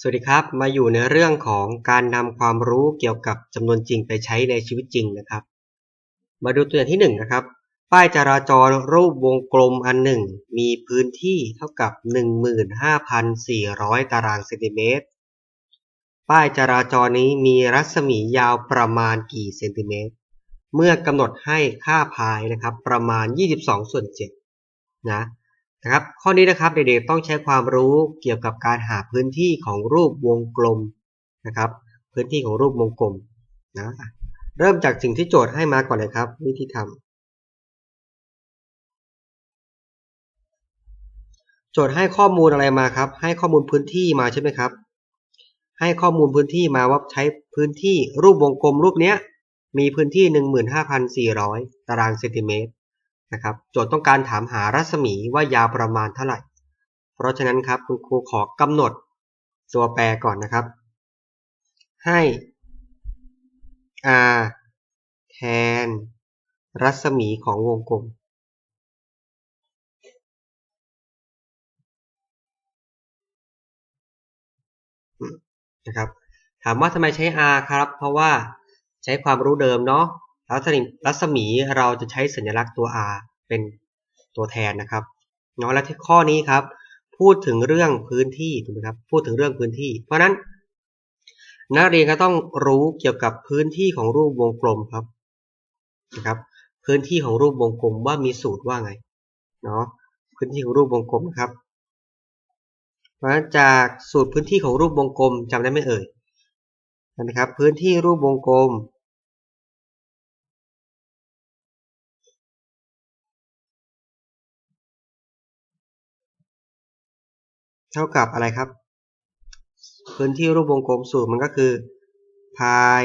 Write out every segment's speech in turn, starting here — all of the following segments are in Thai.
สวัสดีครับ มาอยู่ในเรื่องของการนำความรู้เกี่ยวกับจำนวนจริงไปใช้ในชีวิตจริงนะครับ มาดูตัวอย่างที่1นนะครับ ป้ายจราจรรูปวงกลมอันหนึ่ง มีพื้นที่เท่ากับ 15,400 ตารางเซนติเมตร ป้ายจราจรนี้มีรัศมียาวประมาณกี่เซนติเมตร เมื่อกำหนดให้ค่าพายนะครับประมาณ 22 ส่วน7นะ นะครับ ข้อนี้นะครับเด็กๆต้องใช้ความรู้เกี่ยวกับการหาพื้นที่ของรูปวงกลมนะครับ พื้นที่ของรูปวงกลมนะเริ่มจากสิ่งที่โจทย์ให้มาก่อนเลยครับ วิธีทำโจทย์ให้ข้อมูลอะไรมาครับ ให้ข้อมูลพื้นที่มาใช่ไหมครับ ให้ข้อมูลพื้นที่มาว่าใช้พื้นที่รูปวงกลมรูปนี้มีพื้นที่ 15,400 ตารางเซนติเมตร นะครับ โจทย์ต้องการถามหารัศมีว่ายาวประมาณเท่าไหร่ เพราะฉะนั้นครับคุณครูขอกำหนดตัวแปรก่อนนะครับ ให้ r แทน รัศมีของวงกลมนะครับถามว่าทำไมใช้ r ครับ เพราะว่าใช้ความรู้เดิมเนาะ รัศมีรัศมีเราจะใช้สัญลักษณ์ตัว r เป็นตัวแทนนะครับเนาะและที่ข้อนี้ครับ พูดถึงเรื่องพื้นที่ถูกไหมครับพูดถึงเรื่องพื้นที่ เพราะนั้น นักเรียนก็ต้องรู้เกี่ยวกับพื้นที่ของรูปวงกลมครับนะครับ พื้นที่ของรูปวงกลมว่ามีสูตรว่าไงเนาะพื้นที่ของรูปวงกลมครับ เพราะนั้นจากสูตรพื้นที่ของรูปวงกลมจำได้ไหมเอ่ยนะครับ พื้นที่รูปวงกลม ท่ากับอะไรครับ พื้นที่รูปวงกลมสูตรมันก็คือพาย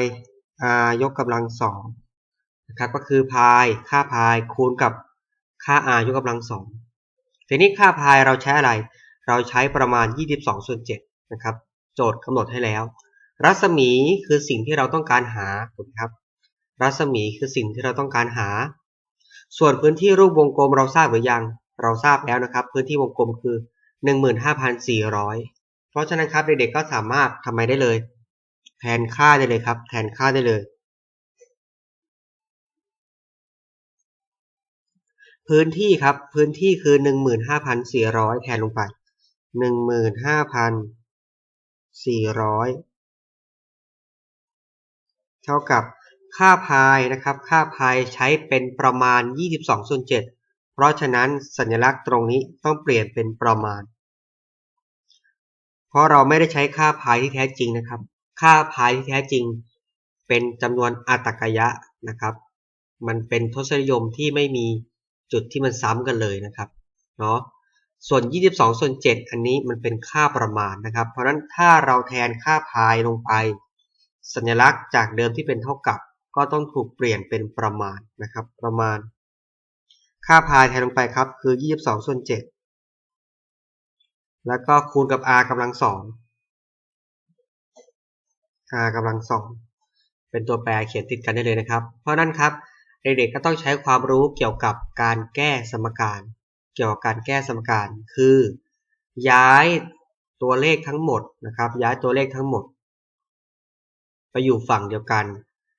r ยกกำลังสองนะครับก็คือพายค่าพายคูณกับค่า r ยกกำลังสองทีนี้ค่าพายเราใช้อะไร เราใช้ประมาณ 22ส่วน7นะครับ โจทย์กำหนดให้แล้ว รัศมีคือสิ่งที่เราต้องการหาถูกไหมครับ รัศมีคือสิ่งที่เราต้องการหา ส่วนพื้นที่รูปวงกลมเราทราบหรือยัง เราทราบแล้วนะครับ พื้นที่วงกลมคือ 15,400 เพราะฉะนั้นครับเด็กๆก็สามารถทำไมได้เลย แทนค่าได้เลยครับ แทนค่าได้เลย พื้นที่ครับพื้นที่คือ 15,400 แทนลงไป 15,400 เท่ากับค่าพายนะครับค่าพายใช้เป็นประมาณ 22ส่วน7เพราะฉะนั้นสัญลักษณ์ตรงนี้ต้องเปลี่ยนเป็นประมาณ เพราะเราไม่ได้ใช้ค่าพายที่แท้จริงนะครับ ค่าพายที่แท้จริง เป็นจำนวนอัตกยะนะครับ มันเป็นทศนิยมที่ไม่มีจุดที่มันซ้ำกันเลยนะครับเนาะส่วน 22 ส่วน 7 อันนี้มันเป็นค่าประมาณนะครับ เพราะฉะนั้นถ้าเราแทนค่าพายลงไป สัญลักษณ์จากเดิมที่เป็นเท่ากับ ก็ต้องถูกเปลี่ยนเป็นประมาณนะครับ ประมาณ ค่าพายแทนลงไปครับคือ 22 ส่วน 7 แล้วก็คูณกับ r กำลังสอง r กำลังสอง เป็นตัวแปรเขียนติดกันได้เลยนะครับ เพราะนั้นครับเด็กๆก็ต้องใช้ความรู้เกี่ยวกับการแก้สมการ เกี่ยวกับการแก้สมการ คือ ย้ายตัวเลขทั้งหมดนะครับ ย้ายตัวเลขทั้งหมด ไปอยู่ฝั่งเดียวกัน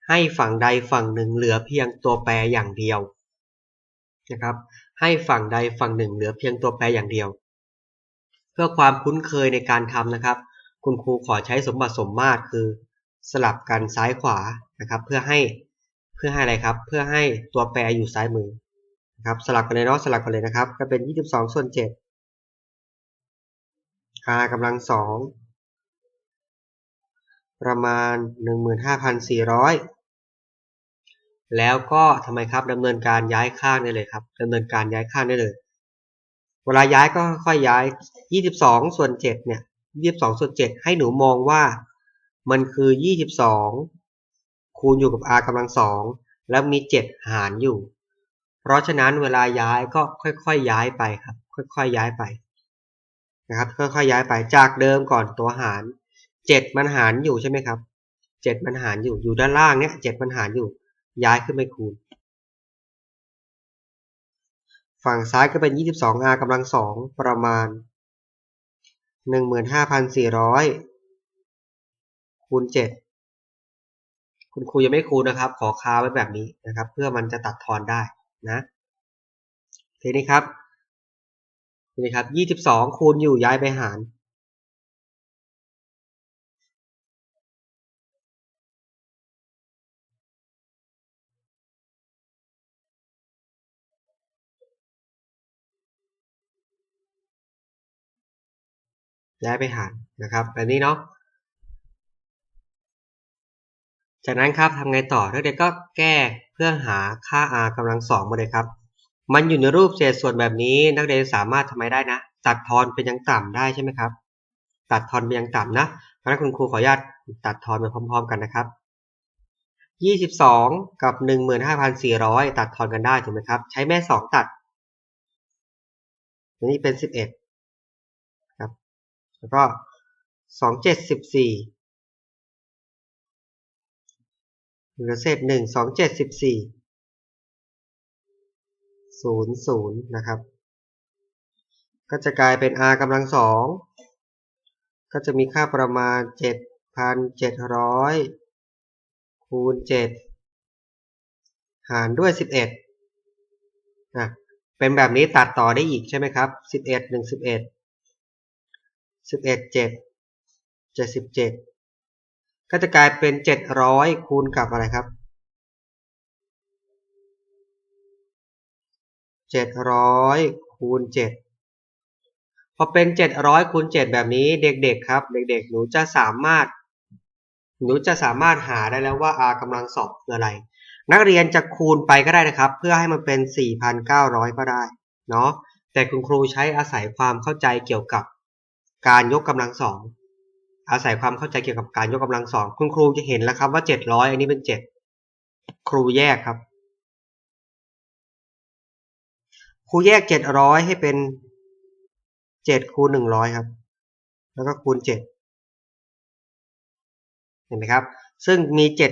ให้ฝั่งใดฝั่งหนึ่งเหลือเพียงตัวแปรอย่างเดียวนะครับ ให้ฝั่งใดฝั่งหนึ่งเหลือเพียงตัวแปรอย่างเดียว เพื่อความคุ้นเคยในการทำนะครับ คุณครูขอใช้สมบัติสมมาตรคือสลับกันซ้ายขวานะครับ เพื่อให้เพื่อให้อะไรครับ เพื่อให้ตัวแปรอยู่ซ้ายมือนะครับสลับกันเลยเนาะสลับกันเลยนะครับ ก็เป็น 22 ส่วน7 r กำลังสองประมาณ 15,400 แล้วก็ทำไมครับดำเนินการย้ายข้างได้เลยครับดำเนินการย้ายข้างได้เลย เวลาย้ายก็ค่อยย้าย 22 ส่วน 7 เนี่ย 22 ส่วน 7 ให้หนูมองว่า มันคือ 22 คูณอยู่กับ r กำลังสองแล้วมี 7 หารอยู่ เพราะฉะนั้นเวลาย้ายก็ค่อยๆย้ายไปครับ ค่อยๆย้ายไปนะครับ ค่อยๆย้ายไป จากเดิมก่อนตัวหาร 7 มันหารอยู่ใช่ไหมครับ 7 มันหารอยู่ อยู่ด้านล่างเนี่ย 7 มันหารอยู่ ย้ายขึ้นไปคูณ ฝั่งซ้ายก็เป็น 22r กำลังสองประมาณ 15,400 คูณ 7 คุณครูยังไม่คูณนะครับ ขอค้าไว้แบบนี้นะครับ เพื่อมันจะตัดทอนได้นะทีนี้ครับทีนี้ครับ 22 คูณอยู่ย้ายไปหาร ย้ายไปหารนะครับแบบนี้เนาะจากนั้นครับทำไงต่อนักเรียนก็แก้เพื่อหาค่า r กำลังสองมาเลยครับ มันอยู่ในรูปเศษส่วนแบบนี้ นักเรียนสามารถทำไมได้นะ ตัดทอนเป็นยังต่ำได้ใช่ไหมครับ ตัดทอนเป็นยังต่ำนะเพราะนั้นคุณครูขออนุญาตตัดทอนไปพร้อม ๆ กันนะครับ22 กับ 15,400 ตัดทอนกันได้ถูกไหมครับ ใช้แม่ 2 ตัดอันนี้เป็น 11 แล้วก็2 7 14เหลือเศษหนึ่งสองเจ็ดสิบสี่ศูนย์ศูนย์นะครับ ก็จะกลายเป็น r กำลังสองก็จะมีค่าประมาณเจ็ดพันเจ็ดร้อยคูณเจ็ดหารด้วยสิบเอ็ดอะเป็นแบบนี้ตัดต่อได้อีกใช่ไหมครับสิบเอ็ดหนึ่งสิบเอ็ด สิบเอ็ดเจ็ดเจ็ดสิบเจ็ดก็จะกลายเป็น700คูณกับอะไรครับ700คูณ7พอเป็น700คูณ7แบบนี้เด็กๆครับ เด็กๆ หนูจะสามารถ หนูจะสามารถหาได้แล้วว่า r กำลังสองคืออะไร นักเรียนจะคูณไปก็ได้นะครับ เพื่อให้มันเป็น 4,900 ก็ได้เนาะแต่คุณครูใช้อาศัยความเข้าใจเกี่ยวกับ การยกกำลังสองอาศัยความเข้าใจเกี่ยวกับการยกกำลังสองคุณครูจะเห็นแล้วครับว่าเจ็ดร้อยอันนี้เป็นเจ็ดครูแยกครับ ครูแยกเจ็ดร้อยให้เป็นเจ็ดคูณหนึ่งร้อยครับ แล้วก็คูณเจ็ดเห็นไหมครับ ซึ่งมีเจ็ด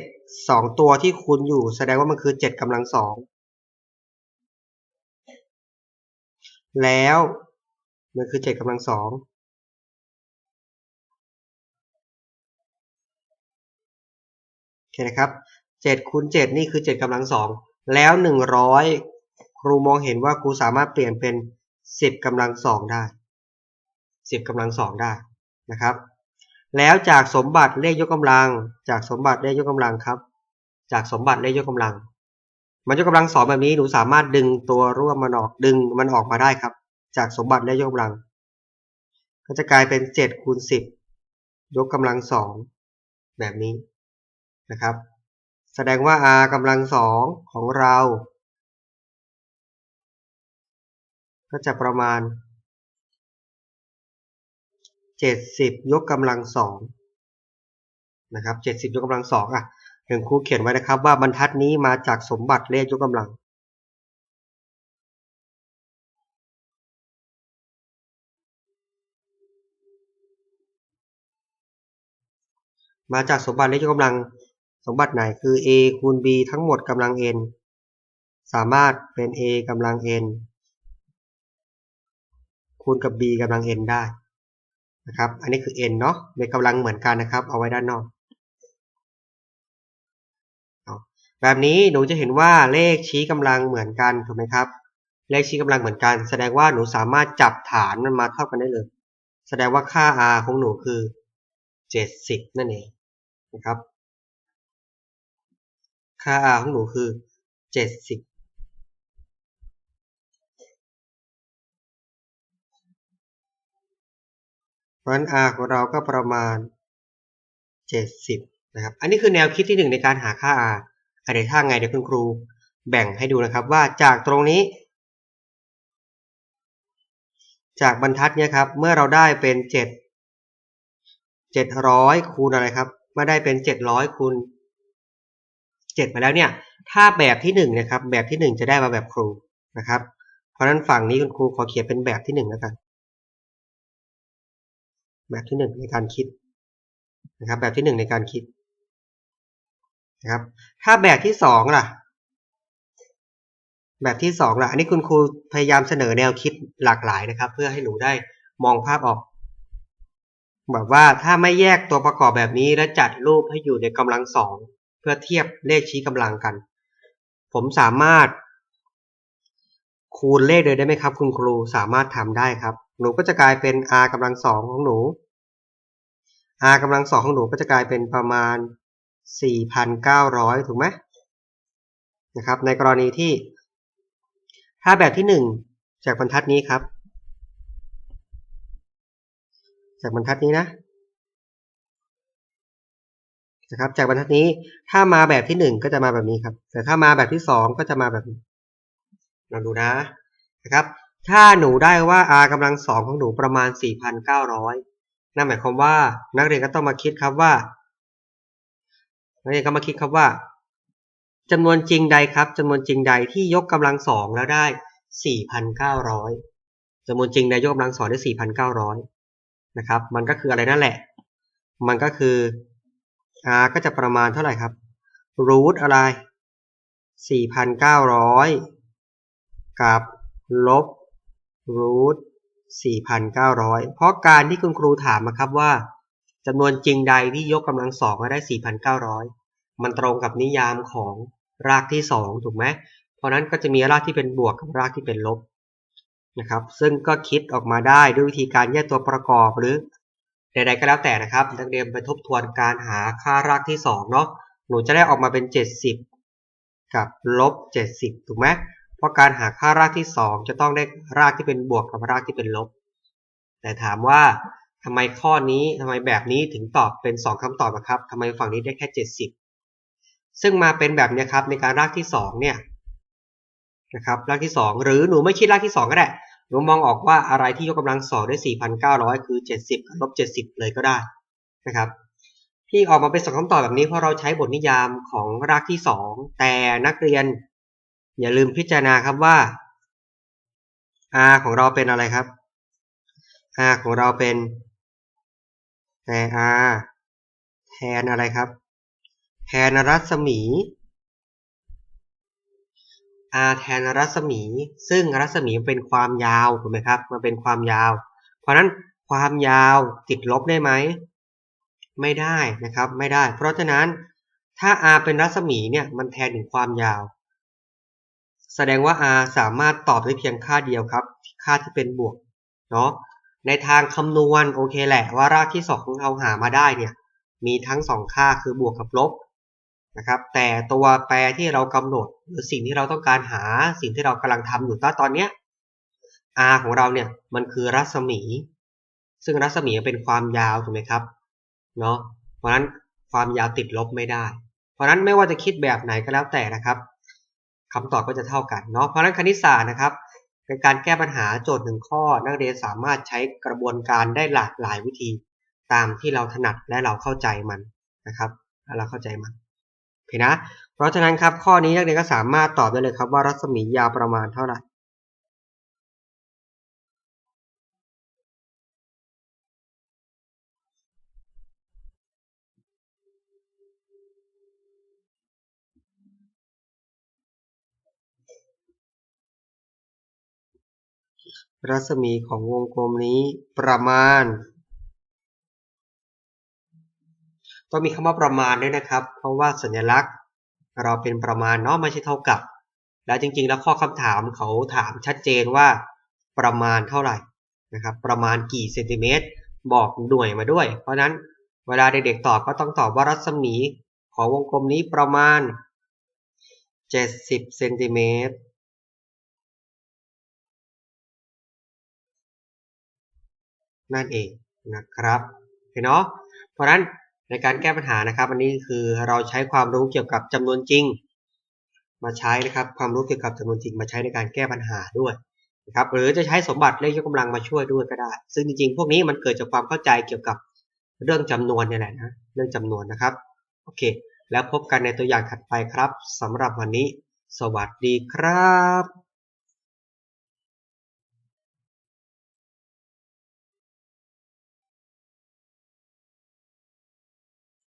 สองตัวที่คูณอยู่ แสดงว่ามันคือเจ็ดกำลังสองแล้วมันคือเจ็ดกำลังสอง เคนะครับ7คูณ7นี่คือ7กำลังสองแล้ว100ครูมองเห็นว่าครูสามารถเปลี่ยนเป็น10กำลังสองได้10กำลังสองได้นะครับ แล้วจากสมบัติเลขยกกำลัง จากสมบัติเลขยกกำลังครับ จากสมบัติเลขยกกำลัง มันยกกำลังสองแบบนี้หนูสามารถดึงตัวร่วมมันออกดึงมันออกมาได้ครับ จากสมบัติเลขยกกำลัง ก็จะกลายเป็น7คูณ10ยกกำลังสองแบบนี้ นะครับ แสดงว่า r กำลังสองของเรา ก็จะประมาณ 70 ยกกำลังสองนะครับ70 ยกกำลังสองอะหนึ่งครูเขียนไว้นะครับว่าบรรทัดนี้มาจากสมบัติเลขยกกำลังมาจากสมบัติเลขยกกำลัง สมบัติไหนคือ a คูณ b ทั้งหมดกำลัง n สามารถเป็น a กำลัง n คูณกับ b กำลัง n ได้นะครับ อันนี้คือ n เนาะในกำลังเหมือนกันนะครับ เอาไว้ด้านนอก แบบนี้หนูจะเห็นว่าเลขชี้กำลังเหมือนกันถูกไหมครับ เลขชี้กำลังเหมือนกัน แสดงว่าหนูสามารถจับฐานมันมาเท่ากันได้เลย แสดงว่าค่า r ของหนูคือ 70 นั่นเองนะครับ ค่า r ของหนูคือ70เพราะนั้น r ของเราก็ประมาณ70นะครับ อันนี้คือแนวคิดที่1ในการหาค่า r อันเดี๋ยวถ้าไงเดี๋ยวคุณครูแบ่งให้ดูนะครับว่าจากตรงนี้ จากบรรทัดเนี่ยครับ เมื่อเราได้เป็น7 700คูณอะไรครับเมื่อได้เป็น700คูณ 7 มาแล้วเนี่ย ถ้าแบบที่1นะครับ แบบที่ 1 จะได้มาแบบครูนะครับ เพราะฉะนั้นฝั่งนี้คุณครูขอเขียนเป็นแบบที่ 1 แล้วกัน แบบที่ 1 ในการคิดนะครับ แบบที่ 1 ในการคิดนะครับ ถ้าแบบที่ 2 ล่ะ แบบที่ 2 ล่ะ อันนี้คุณครูพยายามเสนอแนวคิดหลากหลายนะครับ เพื่อให้หนูได้มองภาพออกแบบว่าถ้าไม่แยกตัวประกอบแบบนี้และจัดรูปให้อยู่ในกำลังสอง เพื่อเทียบเลขชี้กำลังกัน ผมสามารถ คูณเลขเลยได้ไหมครับ คุณครูสามารถทำได้ครับ หนูก็จะกลายเป็น r กำลังสองของหนู r กำลังสองของหนูก็จะกลายเป็นประมาณ 4,900 ถูกไหมนะครับ ในกรณีที่ ถ้าแบบที่ 1 จากบรรทัดนี้ครับ จากบรรทัดนี้นะ นะครับ จากบรรทัดนี้ถ้ามาแบบที่1ก็จะมาแบบนี้ครับ แต่ถ้ามาแบบที่2ก็จะมาแบบนี้ลองดูนะนะครับ ถ้าหนูได้ว่า r กำลังสองของหนูประมาณ 4,900 นั่นหมายความว่า นักเรียนก็ต้องมาคิดครับว่า นักเรียนก็มาคิดครับว่าจำนวนจริงใดครับจำนวนจริงใดที่ยกกำลังสองแล้วได้ 4,900จำนวนจริงใดยกกำลังสองได้ 4,900 นะครับ มันก็คืออะไรนั่นแหละ มันก็คือ r ก็จะประมาณเท่าไหร่ครับ root อะไร 4,900 กับลบ root 4,900 เพราะการที่คุณครูถามมาครับว่าจำนวนจริงใดที่ยกกำลังสองมาได้ 4,900 มันตรงกับนิยามของรากที่ 2 ถูกไหม เพราะนั้นก็จะมีรากที่เป็นบวกกับรากที่เป็นลบนะครับ ซึ่งก็คิดออกมาได้ด้วยวิธีการแยกตัวประกอบหรือ ใดๆก็แล้วแต่นะครับนักเรียนไปทบทวนการหาค่ารากที่2เนาะหนูจะได้ออกมาเป็น 70 กับลบ 70 ถูกไหมเพราะการหาค่ารากที่ 2 จะต้องได้รากที่เป็นบวกกับรากที่เป็นลบ แต่ถามว่าทำไมข้อนี้ทำไมแบบนี้ถึงตอบเป็น 2คำตอบนะครับทำไมฝั่งนี้ได้แค่ 70 ซึ่งมาเป็นแบบนี้ครับในการรากที่ 2 เนี่ยนะครับรากที่ 2 หรือหนูไม่คิดรากที่ 2 ก็ได้ นูมองออกว่าอะไรที่ยกกำลังสองได้4,900 คือ 70กับลบ70 เลยก็ได้นะครับ ที่ออกมาเป็นสองคำตอบแบบนี้เพราะเราใช้บทนิยามของรากที่ 2 แต่นักเรียน อย่าลืมพิจารณาครับว่า r ของเราเป็นอะไรครับ r ของเราเป็นแต่ r แทนอะไรครับ แทนรัศมี r แทนรัศมี ซึ่งรัศมีเป็นความยาวถูกไหมครับมันเป็นความยาว เพราะนั้นความยาวติดลบได้ไหมไม่ได้นะครับไม่ได้ เพราะฉะนั้นถ้า r เป็นรัศมีเนี่ยมันแทนถึงความยาว แสดงว่า r สามารถตอบได้เพียงค่าเดียวครับ ค่าที่เป็นบวกเนาะในทางคำนวณโอเคแหละว่ารากที่2ของเราหามาได้เนี่ยมีทั้ง2ค่าคือบวกกับลบ นะครับ แต่ตัวแปรที่เรากำหนด หรือสิ่งที่เราต้องการหาสิ่งที่เรากำลังทำอยู่ตอนนี้ r ของเราเนี่ยมันคือรัศมี ซึ่งรัศมีเป็นความยาวถูกไหมครับเนาะเพราะฉะนั้นความยาวติดลบไม่ได้ เพราะฉะนั้นไม่ว่าจะคิดแบบไหนก็แล้วแต่นะครับคำตอบก็จะเท่ากันเนาะเพราะฉะนั้นคณิตศาสตร์นะครับในการแก้ปัญหาโจทย์หนึ่งข้อ นักเรียนสามารถใช้กระบวนการได้หลากหลายวิธี ตามที่เราถนัดและเราเข้าใจมันนะครับ และเราเข้าใจมัน อเคนะ เพราะฉะนั้นครับข้อนี้นักเรียนก็สามารถตอบได้เลยครับว่ารัศมียาวประมาณเท่าไหร่รัศมีของวงกลมนี้ประมาณ ต้องมีคำว่าประมาณด้วยนะครับ เพราะว่าสัญลักษณ์ เราเป็นประมาณเนาะไม่ใช่เท่ากับ แล้วจริงๆ แล้วข้อคำถามเขาถามชัดเจนว่า ประมาณเท่าไหร่นะครับ ประมาณกี่เซนติเมตร บอกหน่วยมาด้วย เพราะนั้นเวลาเด็กๆตอบก็ต้องตอบว่ารัศมีของวงกลมนี้ประมาณ 70เซนติเมตรนั่นเองนะครับเห็นเนาะเพราะนั้น ในการแก้ปัญหานะครับ อันนี้คือเราใช้ความรู้เกี่ยวกับจำนวนจริง มาใช้นะครับ ความรู้เกี่ยวกับจำนวนจริงมาใช้ในการแก้ปัญหาด้วยนะครับ หรือจะใช้สมบัติเลขยกกำลังมาช่วยด้วยก็ได้ ซึ่งจริงๆ พวกนี้มันเกิดจากความเข้าใจเกี่ยวกับเรื่องจำนวนนี่แหละนะ เรื่องจำนวนนะครับ โอเค แล้วพบกันในตัวอย่างถัดไปครับสำหรับวันนี้ สวัสดีครับ